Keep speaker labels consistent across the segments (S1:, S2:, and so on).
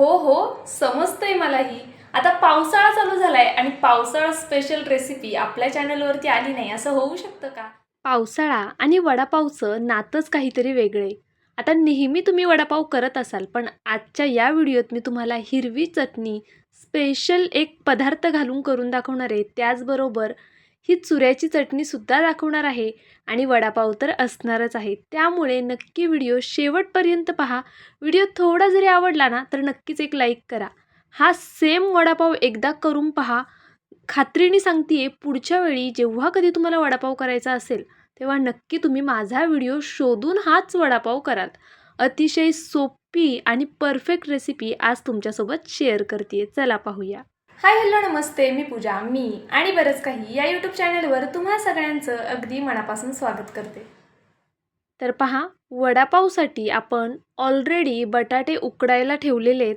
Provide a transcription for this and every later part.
S1: हो हो समजतंय मलाही. आता पावसाळा चालू झालाय आणि पावसाळा स्पेशल रेसिपी आपल्या चॅनलवरती आली नाही असं होऊ शकतं का?
S2: पावसाळा आणि वडापावचं नातंच काहीतरी वेगळे. आता नेहमी तुम्ही वडापाव करत असाल पण आजच्या या व्हिडिओत मी तुम्हाला हिरवी चटणी स्पेशल एक पदार्थ घालून करून दाखवणार आहे. त्याचबरोबर ही चुऱ्याची चटणीसुद्धा दाखवणार आहे आणि वडापाव तर असणारच आहे त्यामुळे नक्की व्हिडिओ शेवटपर्यंत पहा. व्हिडिओ थोडा जरी आवडला ना तर नक्कीच एक लाईक करा. हा सेम वडापाव एकदा करून पहा. खात्रीने सांगते पुढच्या वेळी जेव्हा कधी तुम्हाला वडापाव करायचा असेल तेव्हा नक्की तुम्ही माझा व्हिडिओ शोधून हाच वडापाव कराल. अतिशय सोपी आणि परफेक्ट रेसिपी आज तुमच्यासोबत शेअर करते चला पाहूया.
S1: हाय हॅलो नमस्ते मी पूजा मी आणि बरंच काही या यूट्यूब चॅनलवर तुम्हा सगळ्यांचं अगदी मनापासून स्वागत करते.
S2: तर पहा वडापावसाठी आपण ऑलरेडी बटाटे उकडायला ठेवलेले आहेत.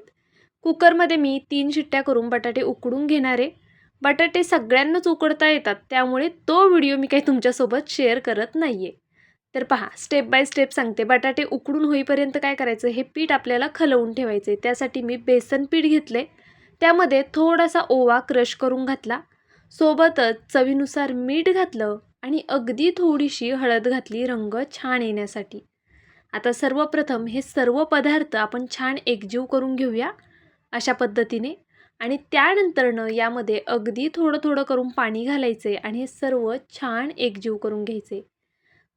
S2: कुकरमध्ये मी तीन शिट्ट्या करून बटाटे उकडून घेणार आहे. बटाटे सगळ्यांनाच उकडता येतात त्यामुळे तो व्हिडिओ मी काही तुमच्यासोबत शेअर करत नाही आहे तर पहा स्टेप बाय स्टेप सांगते बटाटे उकडून होईपर्यंत काय करायचं? हे पीठ आपल्याला खलवून ठेवायचं आहे त्यासाठी मी बेसन पीठ घेतले त्यामध्ये थोडासा ओवा क्रश करून घातला. सोबतच चवीनुसार मीठ घातलं आणि अगदी थोडीशी हळद घातली रंग छान येण्यासाठी. आता सर्वप्रथम हे सर्व पदार्थ आपण छान एकजीव करून घेऊया अशा पद्धतीने. आणि त्यानंतरनं यामध्ये अगदी थोडं थोडं करून पाणी घालायचे आणि हे सर्व छान एकजीव करून घ्यायचे.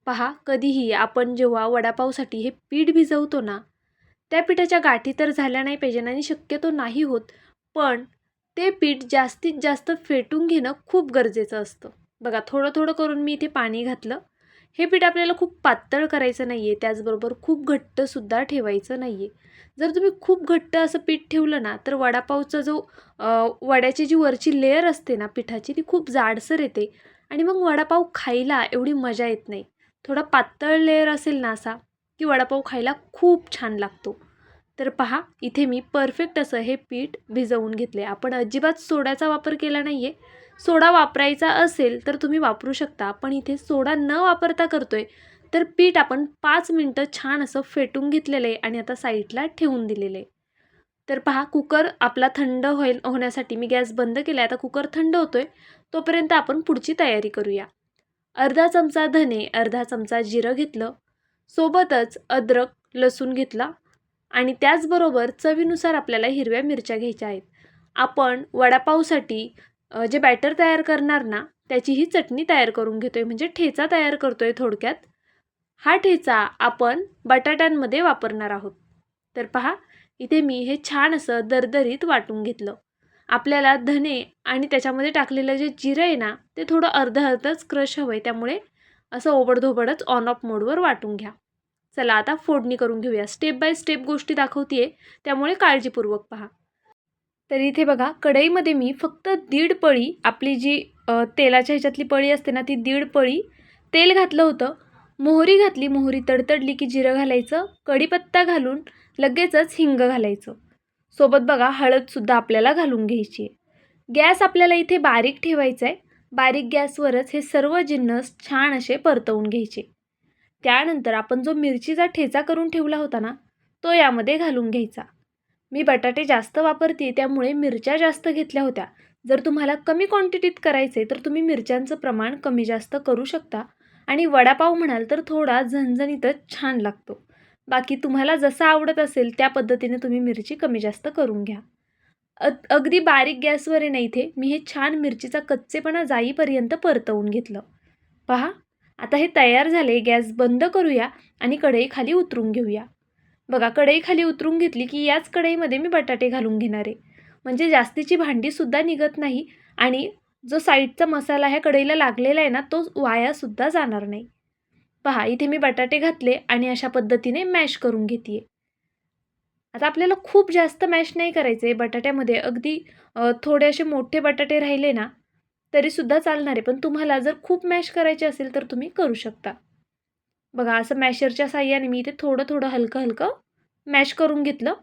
S2: पहा कधीही आपण जेव्हा वडापावसाठी हे पीठ भिजवतो ना त्या पिठाच्या गाठी तर झाल्या नाही पाहिजे आणि शक्यतो नाही होत. पण ते पीठ जास्तीत जास्त फेटून घेणं खूप गरजेचं असतं. बघा थोडं थोडं करून मी इथे पाणी घातलं. हे पीठ आपल्याला खूप पातळ करायचं नाही आहे त्याचबरोबर खूप घट्टसुद्धा ठेवायचं नाही आहे जर तुम्ही खूप घट्ट असं पीठ ठेवलं ना तर वडापावचा जो वड्याची जी वरची लेअर असते ना पिठाची ती खूप जाडसर येते आणि मग वडापाव खायला एवढी मजा येत नाही. थोडा पातळ लेअर असेल ना असा की वडापाव खायला खूप छान लागतो. तर पहा इथे मी परफेक्ट असं हे पीठ भिजवून घेतले आपण अजिबात सोड्याचा वापर केला नाही आहे सोडा वापरायचा असेल तर तुम्ही वापरू शकता पण इथे सोडा न वापरता करतोय तर पीठ आपण पाच मिनटं छान असं फेटून घेतलेलं आहे आणि आता साईडला ठेवून दिलेलं आहे. तर पहा कुकर आपला थंड होईल होण्यासाठी मी गॅस बंद केला आहे आता कुकर थंड होतोय तोपर्यंत आपण पुढची तयारी करूया. अर्धा चमचा धने अर्धा चमचा जिरं घेतलं. सोबतच अद्रक लसूण घेतला. आणि त्याचबरोबर चवीनुसार आपल्याला हिरव्या मिरच्या घ्यायच्या आहेत. आपण वडापावसाठी जे बॅटर तयार करणार ना त्याची ही चटणी तयार करून घेतो आहे म्हणजे ठेचा तयार करतो आहे थोडक्यात. हा ठेचा आपण बटाट्यांमध्ये वापरणार आहोत. तर पहा इथे मी हे छान असं दरदरीत वाटून घेतलं. आपल्याला धने आणि त्याच्यामध्ये टाकलेलं जे जिरं आहे ना ते थोडं अर्ध अर्धच क्रश हवं आहे त्यामुळे असं ओबडधोबडच ऑन ऑफ मोडवर वाटून घ्या. चला आता फोडणी करून घेऊया. स्टेप बाय स्टेप गोष्टी दाखवते त्यामुळे काळजीपूर्वक पहा. तर इथे बघा कढईमध्ये मी फक्त दीड पळी आपली जी तेलाच्या ह्याच्यातली पळी असते ना ती दीड पळी तेल घातलं होतं. मोहरी घातली मोहरी तडतडली की जिरं घालायचं कढीपत्ता घालून लगेचच हिंग घालायचं. सोबत बघा हळदसुद्धा आपल्याला घालून घ्यायची आहे. गॅस आपल्याला इथे बारीक ठेवायचा आहे. बारीक गॅसवरच हे सर्व जिन्नस छान असे परतवून घ्यायचे. त्यानंतर आपण जो मिरचीचा ठेचा करून ठेवला होता ना तो यामध्ये घालून घ्यायचा. मी बटाटे जास्त वापरते त्यामुळे मिरच्या जास्त घेतल्या होत्या. जर तुम्हाला कमी क्वांटिटीत करायचे तर तुम्ही मिरच्यांचं प्रमाण कमी जास्त करू शकता. आणि वडापाव म्हणाल तर थोडा झणझणीतच छान लागतो. बाकी तुम्हाला जसं आवडत असेल त्या पद्धतीने तुम्ही मिरची कमी जास्त करून घ्या. अ अगदी बारीक गॅसवर आहे ना इथे मी हे छान मिरचीचा कच्चेपणा जाईपर्यंत परतवून घेतलं. पहा आता हे तयार झाले गॅस बंद करूया आणि कढई खाली उतरून घेऊया. बघा कढई खाली उतरून घेतली की याच कढईमध्ये मी बटाटे घालून घेणार आहे. म्हणजे जास्तीची भांडीसुद्धा निघत नाही आणि जो साईडचा मसाला ह्या कढईला लागलेला आहे ना तो वायासुद्धा जाणार नाही. पहा इथे मी बटाटे घातले आणि अशा पद्धतीने मॅश करून घेते आता आपल्याला खूप जास्त मॅश नाही करायचे बटाट्यामध्ये अगदी थोडे असे मोठे बटाटे राहिले ना तरीसुद्धा चालणार. आहे पण तुम्हाला जर खूप मॅश करायचे असेल तर तुम्ही करू शकता. बघा असं मॅशरच्या साह्याने मी इथे थोडं थोडं हलकं हलकं मॅश करून घेतलं.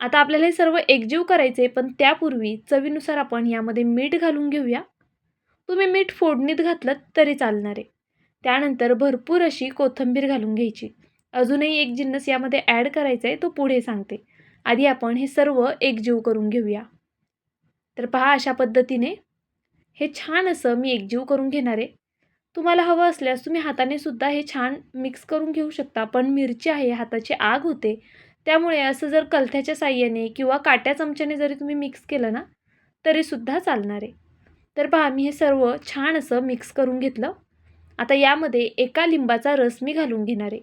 S2: आता आपल्याला हे सर्व एकजीव करायचे पण त्यापूर्वी चवीनुसार आपण यामध्ये मीठ घालून घेऊया. तुम्ही मीठ फोडणीत घातलं तरी चालणार आहे. त्यानंतर भरपूर अशी कोथिंबीर घालून घ्यायची. अजूनही एक जिन्नस यामध्ये ॲड करायचा आहे तो पुढे सांगते. आधी आपण हे सर्व एकजीव करून घेऊया. तर पहा अशा पद्धतीने. हे छान असं मी एकजीव करून घेणार आहे. तुम्हाला हवं असल्यास तुम्ही हाताने सुद्धा हे छान मिक्स करून घेऊ शकता. पण मिरची आहे हाताची आग होते. त्यामुळे असं जर कलथ्याच्या साह्याने किंवा काट्या चमच्याने जरी तुम्ही मिक्स केलं ना तरीसुद्धा चालणार आहे. तर पहा मी हे सर्व छान असं मिक्स करून घेतलं. आता यामध्ये एका लिंबाचा रस मी घालून घेणार आहे.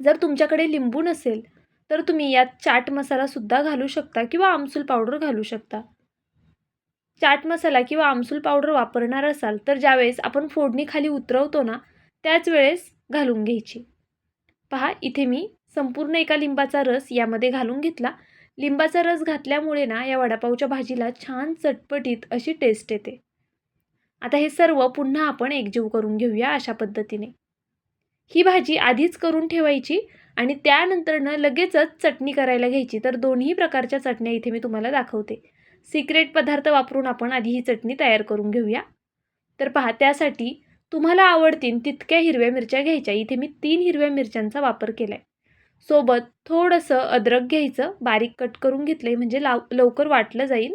S2: जर तुमच्याकडे लिंबू नसेल तर तुम्ही यात चाट मसालासुद्धा घालू शकता किंवा आमसूल पावडर घालू शकता. चाट मसाला किंवा आमसूल पावडर वापरणार असाल तर ज्यावेळेस आपण फोडणी खाली उतरवतो ना त्याच वेळेस घालून घ्यायची. पहा इथे मी संपूर्ण एका लिंबाचा रस यामध्ये घालून घेतला. लिंबाचा रस घातल्यामुळे ना या वडापावच्या भाजीला छान चटपटीत अशी टेस्ट येते. आता हे सर्व पुन्हा आपण एकजीव करून घेऊया अशा पद्धतीने. ही भाजी आधीच करून ठेवायची आणि त्यानंतरनं लगेचच चटणी करायला घ्यायची. तर दोन्ही प्रकारच्या चटण्या इथे मी तुम्हाला दाखवते. सिक्रेट पदार्थ वापरून आपण आधी ही चटणी तयार करून घेऊया. तर पहा त्यासाठी तुम्हाला आवडतील तितक्या हिरव्या मिरच्या घ्यायच्या. इथे मी तीन हिरव्या मिरच्यांचा वापर केला आहे सोबत थोडंसं अद्रक घ्यायचं. बारीक कट करून घेतलं आहे म्हणजे लाव लवकर वाटलं जाईल.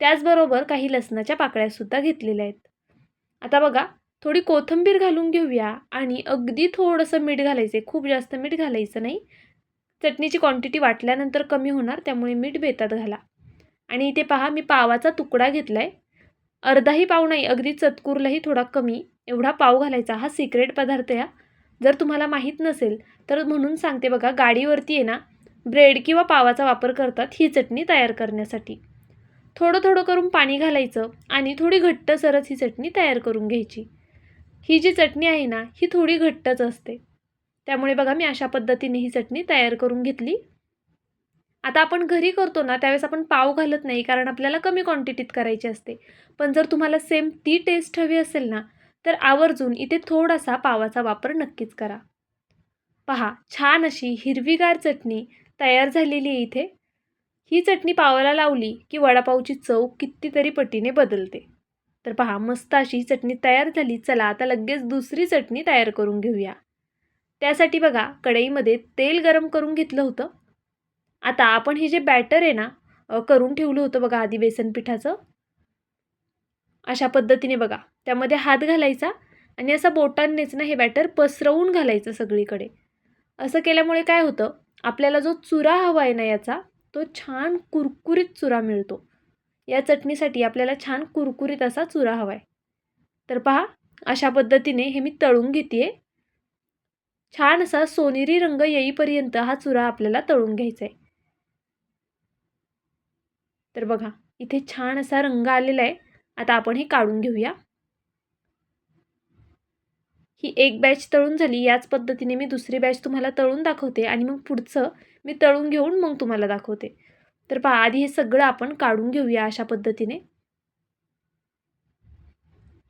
S2: त्याचबरोबर काही लसणाच्या पाकळ्यासुद्धा घेतलेल्या आहेत. आता बघा थोडी कोथिंबीर घालून घेऊया आणि अगदी थोडंसं मीठ घालायचं आहे खूप जास्त मीठ घालायचं नाही. चटणीची क्वांटिटी वाटल्यानंतर कमी होणार त्यामुळे मीठ बेतात घाला. आणि इथे पहा मी पावाचा तुकडा घेतला आहे अर्धाही पाव नाही अगदी चतकूरलाही थोडा कमी. एवढा पाव घालायचा हा सिक्रेट पदार्थ या. जर तुम्हाला माहीत नसेल तर म्हणून सांगते बघा गाडीवरती आहे ना ब्रेड किंवा पावाचा वापर करतात ही चटणी तयार करण्यासाठी. थोडं थोडं करून पाणी घालायचं आणि थोडी घट्ट सरस ही चटणी तयार करून घ्यायची. ही जी चटणी आहे ना ही थोडी घट्टच असते. त्यामुळे बघा मी अशा पद्धतीने ही चटणी तयार करून घेतली. आता आपण घरी करतो ना त्यावेळेस आपण पाव घालत नाही कारण आपल्याला कमी क्वांटिटीत करायची असते. पण जर तुम्हाला सेम ती टेस्ट हवी असेल ना तर आवर्जून इथे थोडासा पावाचा वापर नक्कीच करा. पहा छान अशी हिरवीगार चटणी तयार झालेली आहे इथे. ही चटणी पावाला लावली की वडापावची चव कितीतरी पटीने बदलते. तर पहा मस्त अशी चटणी तयार झाली. चला आता लगेच दुसरी चटणी तयार करून घेऊया. त्यासाठी बघा कढईमध्ये तेल गरम करून घेतलं होतं. आता आपण हे जे बॅटर आहे ना करून ठेवलं होतं बघा आधी बेसन पिठाचं. अशा पद्धतीने बघा. त्यामध्ये हात घालायचा आणि असं बोटांनीच ना हे बॅटर पसरवून घालायचं सगळीकडे. असं केल्यामुळे काय होतं? आपल्याला जो चुरा हवा आहे ना याचा तो छान कुरकुरीत चुरा मिळतो. या चटणीसाठी आपल्याला छान कुरकुरीत असा चुरा हवा आहे. तर पहा अशा पद्धतीने हे मी तळून घेते छान असा सोनेरी रंग येईपर्यंत हा चुरा आपल्याला तळून घ्यायचा आहे. तर बघा इथे छान असा रंग आलेला आहे. आता आपण हे काढून घेऊया. ही एक बॅच तळून झाली. याच पद्धतीने मी दुसरी बॅच तुम्हाला तळून दाखवते आणि मग पुढचं मी तळून घेऊन मग तुम्हाला दाखवते. तर पहा आधी हे सगळं आपण काढून घेऊया अशा पद्धतीने.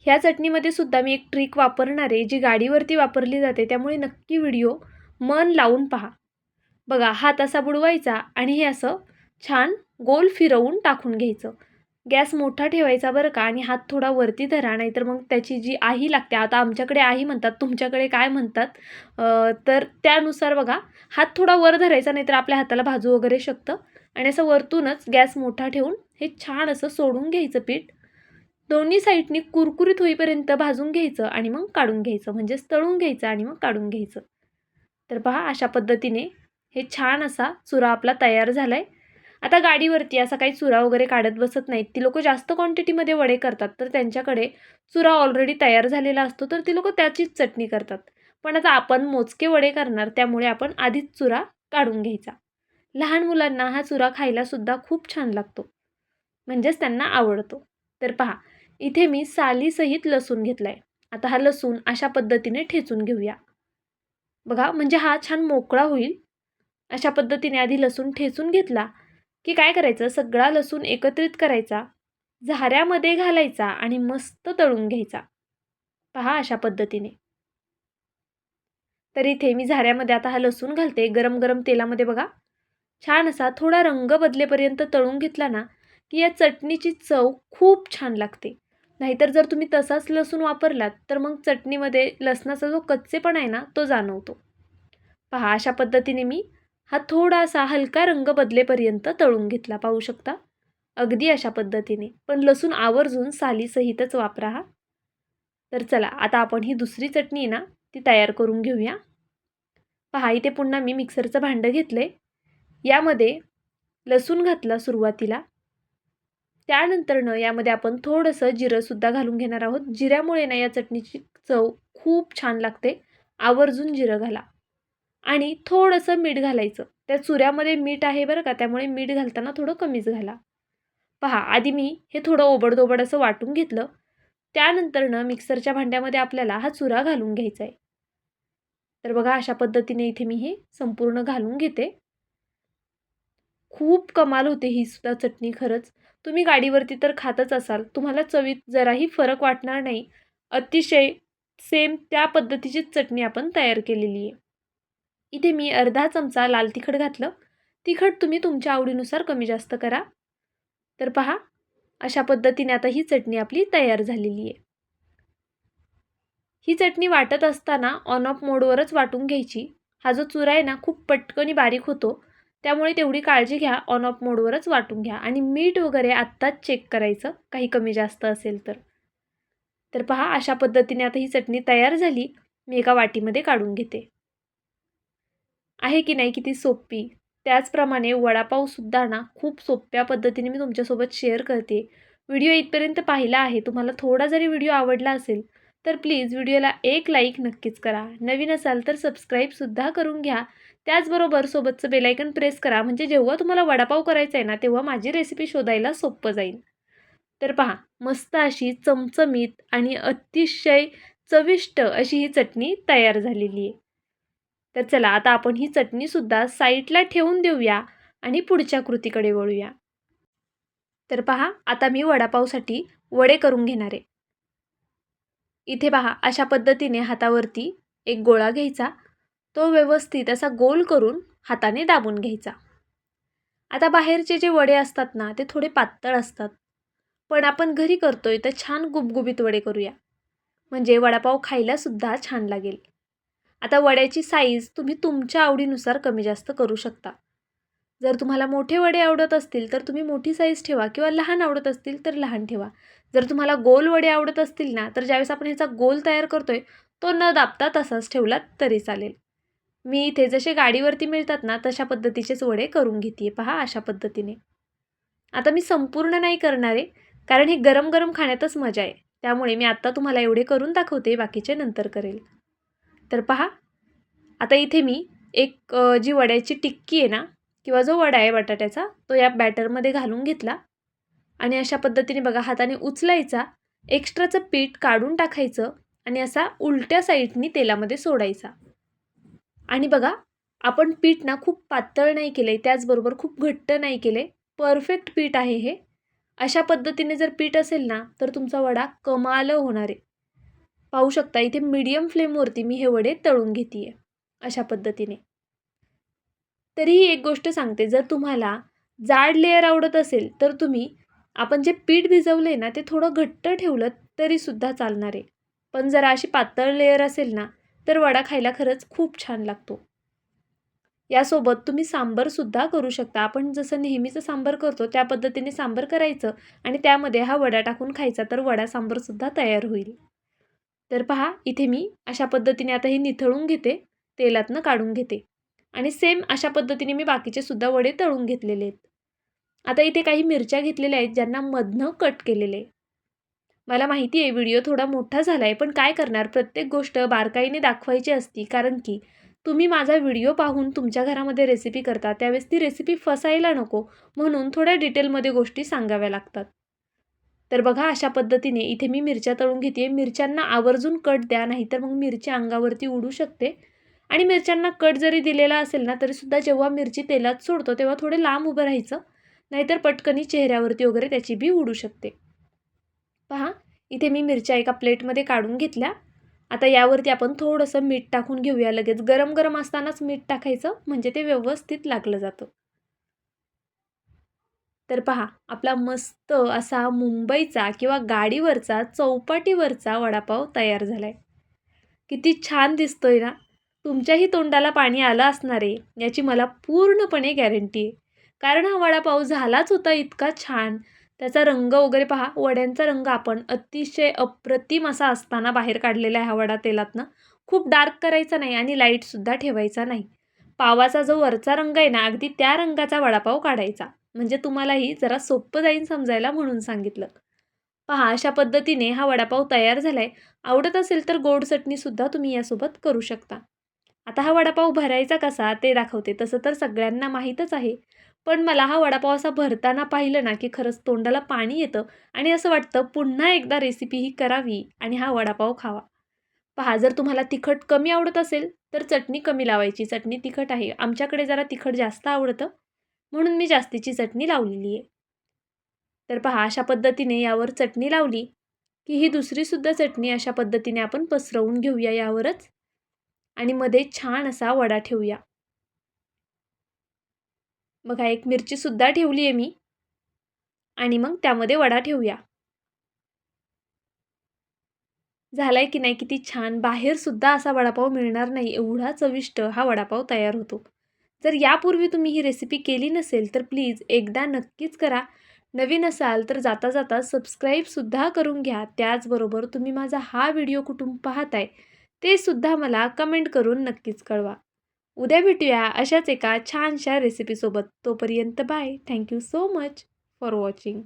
S2: ह्या चटणीमध्ये सुद्धा मी एक ट्रिक वापरणार आहे जी गाडीवरती वापरली जाते. त्यामुळे नक्की व्हिडिओ मन लावून पहा. बघा हात असा बुडवायचा आणि हे असं छान गोल फिरवून टाकून घ्यायचं. गॅस मोठा ठेवायचा बरं का आणि हात थोडा वरती धरा नाहीतर मग त्याची जी आही लागते आता आमच्याकडे आही म्हणतात तुमच्याकडे काय म्हणतात तर त्यानुसार बघा हात थोडा वर धरायचा नाहीतर आपल्या हाताला भाजू वगैरे शकतं. आणि असं वरतूनच गॅस मोठा ठेवून हे छान असं सोडून घ्यायचं पीठ. दोन्ही साईडनी कुरकुरीत होईपर्यंत भाजून घ्यायचं आणि मग काढून घ्यायचं म्हणजेच तळून घ्यायचं आणि मग काढून घ्यायचं. तर पहा अशा पद्धतीने हे छान असा चुरा आपला तयार झाला आहे आता गाडीवरती असा काही चुरा वगैरे काढत बसत नाहीत. ती लोकं जास्त क्वांटिटीमध्ये वडे करतात. तर त्यांच्याकडे चुरा ऑलरेडी तयार झालेला असतो. तर ती लोकं त्याचीच चटणी करतात. पण आता आपण मोजके वडे करणार त्यामुळे आपण आधीच चुरा काढून घ्यायचा. लहान मुलांना हा चुरा खायलासुद्धा खूप छान लागतो. म्हणजेच त्यांना आवडतो. तर पहा इथे मी सालीसहित लसूण घेतला आहे आता हा लसूण अशा पद्धतीने ठेचून घेऊया. बघा म्हणजे हा छान मोकळा होईल. अशा पद्धतीने आधी लसूण ठेचून घेतला. की काय करायचं? सगळा लसूण एकत्रित करायचा झाऱ्यामध्ये घालायचा आणि मस्त तळून घ्यायचा. पहा अशा पद्धतीने. तर इथे मी झाऱ्यामध्ये आता हा लसूण घालते गरम गरम तेलामध्ये बघा. छान असा थोडा रंग बदलेपर्यंत तळून घेतला ना की या चटणीची चव खूप छान लागते. नाहीतर जर तुम्ही तसाच लसूण वापरलात तर मग चटणीमध्ये लसणाचा जो कच्चेपणा आहे ना तो जाणवतो. पहा अशा पद्धतीने मी हा थोडासा हलका रंग बदलेपर्यंत तळून घेतला पाहू शकता? अगदी अशा पद्धतीने. पण लसूण आवर्जून सालीसहितच वापरा हा. तर चला आता आपण ही दुसरी चटणी ना ती तयार करून घेऊया. पहा इथे पुन्हा मी मिक्सरचं भांडं घेतलं आहे यामध्ये लसूण घातला सुरुवातीला. त्यानंतरनं यामध्ये आपण थोडंसं जिरंसुद्धा घालून घेणार आहोत. जिऱ्यामुळे ना या चटणीची चव खूप छान लागते. आवर्जून जिरं घाला. आणि थोडंसं मीठ घालायचं. त्या चुऱ्यामध्ये मीठ आहे बरं का त्यामुळे मीठ घालताना थोडं कमीच घाला. पहा आधी मी हे थोडं ओबडदोबड असं वाटून घेतलं. त्यानंतरनं मिक्सरच्या भांड्यामध्ये आपल्याला हा चुरा घालून घ्यायचा आहे. तर बघा अशा पद्धतीने इथे मी हे संपूर्ण घालून घेते. खूप कमाल होते ही सुद्धा चटणी खरंच. तुम्ही गाडीवरती तर खातच असाल. तुम्हाला चवीत जराही फरक वाटणार नाही. अतिशय सेम त्या पद्धतीचीच चटणी आपण तयार केलेली आहे. इथे मी अर्धा चमचा लाल तिखट घातलं. तिखट तुम्ही तुमच्या आवडीनुसार कमी जास्त करा. तर पहा अशा पद्धतीने आता ही चटणी आपली तयार झालेली आहे. ही चटणी वाटत असताना ऑन ऑफ मोडवरच वाटून घ्यायची. हा जो चुरा आहे ना खूप पटकनी बारीक होतो. त्यामुळे तेवढी काळजी घ्या ऑन ऑफ मोडवरच वाटून घ्या. आणि मीठ वगैरे आत्ताच चेक करायचं काही कमी जास्त असेल तर. तर पहा अशा पद्धतीने आता ही चटणी तयार झाली. मी एका वाटीमध्ये काढून घेते. आहे की नाही किती सोपी? त्याचप्रमाणे वडापावसुद्धा ना खूप सोप्या पद्धतीने मी तुमच्यासोबत शेअर करते. व्हिडिओ इथपर्यंत पाहिला आहे तुम्हाला थोडा जरी व्हिडिओ आवडला असेल तर प्लीज व्हिडिओला एक लाईक नक्कीच करा. नवीन असाल तर सबस्क्राईबसुद्धा करून घ्या. त्याचबरोबर सोबतचं बेलायकन प्रेस करा म्हणजे जेव्हा तुम्हाला वडापाव करायचा आहे ना तेव्हा माझी रेसिपी शोधायला सोपं जाईल. तर पहा मस्त अशी चमचमीत आणि अतिशय चविष्ट अशी ही चटणी तयार झालेली आहे. तर चला आता आपण ही चटणीसुद्धा साईडला ठेवून देऊया आणि पुढच्या कृतीकडे वळूया. तर पहा आता मी वडापावसाठी वडे करून घेणार आहे. इथे पहा अशा पद्धतीने हातावरती एक गोळा घ्यायचा. तो व्यवस्थित असा गोल करून हाताने दाबून घ्यायचा. आता बाहेरचे जे वडे असतात ना ते थोडे पातळ असतात. पण आपण घरी करतोय तर छान गुबगुबीत वडे करूया. म्हणजे वडापाव खायलासुद्धा छान लागेल. आता वड्याची साईज तुम्ही तुमच्या आवडीनुसार कमी जास्त करू शकता. जर तुम्हाला मोठे वडे आवडत असतील तर तुम्ही मोठी साईज ठेवा किंवा लहान आवडत असतील तर लहान ठेवा. जर तुम्हाला गोल वडे आवडत असतील ना तर ज्यावेळेस आपण ह्याचा गोल तयार करतोय तो न दाबता तसाच ठेवला तरी चालेल. मी इथे जसे गाडीवरती मिळतात ना तशा पद्धतीचेच वडे करून घेते पहा अशा पद्धतीने. आता मी संपूर्ण नाही करणारे कारण हे गरम गरम खाण्यातच मजा आहे. त्यामुळे मी आत्ता तुम्हाला एवढे करून दाखवते बाकीचे नंतर करेल. तर पहा आता इथे मी एक जी वड्याची टिक्की आहे ना किंवा जो वडा आहे बटाट्याचा तो या बॅटरमध्ये घालून घेतला. आणि अशा पद्धतीने बघा हाताने उचलायचा एक्स्ट्राचं पीठ काढून टाकायचं आणि असा उलट्या साईडनी तेलामध्ये सोडायचा. आणि बघा आपण पीठ ना खूप पातळ नाही केलं आहे त्याचबरोबर खूप घट्ट नाही केले परफेक्ट पीठ आहे हे. अशा पद्धतीने जर पीठ असेल ना तर तुमचा वडा कमाल होणार आहे. पाहू शकता इथे मीडियम फ्लेमवरती मी हे वडे तळून घेते आहे अशा पद्धतीने. तरीही एक गोष्ट सांगते जर तुम्हाला जाड लेअर आवडत असेल तर तुम्ही आपण जे पीठ भिजवलं आहे ना ते थोडं घट्ट ठेवलं तरीसुद्धा चालणार आहे. पण जर अशी पातळ लेअर असेल ना तर वडा खायला खरंच खूप छान लागतो. यासोबत तुम्ही सांबरसुद्धा करू शकता. आपण जसं नेहमीचं सांबर करतो त्या पद्धतीने सांबर करायचं आणि त्यामध्ये हा वडा टाकून खायचा तर वडा सांबरसुद्धा तयार होईल. तर पहा इथे मी अशा पद्धतीने आता हे निथळून घेते तेलातनं काढून घेते. आणि सेम अशा पद्धतीने मी बाकीचे सुद्धा वडे तळून घेतलेले आहेत. आता इथे काही मिरच्या घेतलेल्या आहेत ज्यांना मधनं कट केलेले. आहे मला माहिती आहे व्हिडिओ थोडा मोठा झाला आहे पण काय करणार? प्रत्येक गोष्ट बारकाईने दाखवायची असती कारण की तुम्ही माझा व्हिडिओ पाहून तुमच्या घरामध्ये रेसिपी करता त्यावेळेस ती रेसिपी फसायला नको म्हणून थोड्या डिटेलमध्ये गोष्टी सांगाव्या लागतात. तर बघा अशा पद्धतीने इथे मी मिरच्या तळून घेते मिरच्यांना आवर्जून कट द्या नाहीतर मग मिरची अंगावरती उडू शकते. आणि मिरच्यांना कट जरी दिलेला असेल ना तरीसुद्धा जेव्हा मिरची तेलात सोडतो तेव्हा थोडे लांब उभं राहायचं. नाहीतर पटकनी चेहऱ्यावरती वगैरे त्याची बी उडू शकते. पहा इथे मी मिरच्या एका प्लेटमध्ये काढून घेतल्या. आता यावरती आपण थोडंसं मीठ टाकून घेऊया. लगेच गरम गरम असतानाच मीठ टाकायचं म्हणजे ते व्यवस्थित लागलं जातं. तर पहा आपला मस्त असा मुंबईचा किंवा गाडीवरचा चौपाटीवरचा वडापाव तयार झाला आहे किती छान दिसतोय ना? तुमच्याही तोंडाला पाणी आलं असणार आहे याची मला पूर्णपणे गॅरंटी आहे. कारण हा वडापाव झालाच होता इतका छान. त्याचा रंग वगैरे पहा वड्यांचा रंग आपण अतिशय अप्रतिम असा असताना बाहेर काढलेला आहे हा वडा तेलातनं खूप डार्क करायचा नाही आणि लाईटसुद्धा ठेवायचा नाही. पावाचा जो वरचा रंग आहे ना अगदी त्या रंगाचा वडापाव काढायचा. म्हणजे तुम्हालाही जरा सोपं जाईन समजायला म्हणून सांगितलं. पहा अशा पद्धतीने हा वडापाव तयार झाला आहे आवडत असेल तर गोड चटणीसुद्धा तुम्ही यासोबत करू शकता. आता हा वडापाव भरायचा कसा ते दाखवते. तसं तर सगळ्यांना माहीतच आहे. पण मला हा वडापाव असा भरताना पाहिलं ना की खरंच तोंडाला पाणी येतं आणि असं वाटतं पुन्हा एकदा रेसिपी ही करावी आणि हा वडापाव खावा. पहा जर तुम्हाला तिखट कमी आवडत असेल तर चटणी कमी लावायची. चटणी तिखट आहे. आमच्याकडे जरा तिखट जास्त आवडतं. म्हणून मी जास्तीची चटणी लावलेली आहे. तर पहा अशा पद्धतीने यावर चटणी लावली की ही दुसरीसुद्धा चटणी अशा पद्धतीने आपण पसरवून घेऊया यावरच आणि मध्ये छान असा वडा ठेवूया. बघा एक मिरचीसुद्धा ठेवली आहे मी आणि मग त्यामध्ये वडा ठेवूया. झालाय की नाही किती छान बाहेरसुद्धा असा वडापाव मिळणार नाही एवढा चविष्ट हा वडापाव तयार होतो. जर यापूर्वी तुम्ही ही रेसिपी केली नसेल तर प्लीज एकदा नक्कीच करा. नवीन असाल तर जाता जाता सबस्क्राईबसुद्धा करून घ्या. त्याचबरोबर तुम्ही माझा हा व्हिडिओ कुठून पाहताय ते सुद्धा मला कमेंट करून नक्कीच कळवा. उद्या भेटूया अशाच एका छानशा रेसिपीसोबत तोपर्यंत bye thank you so much for watching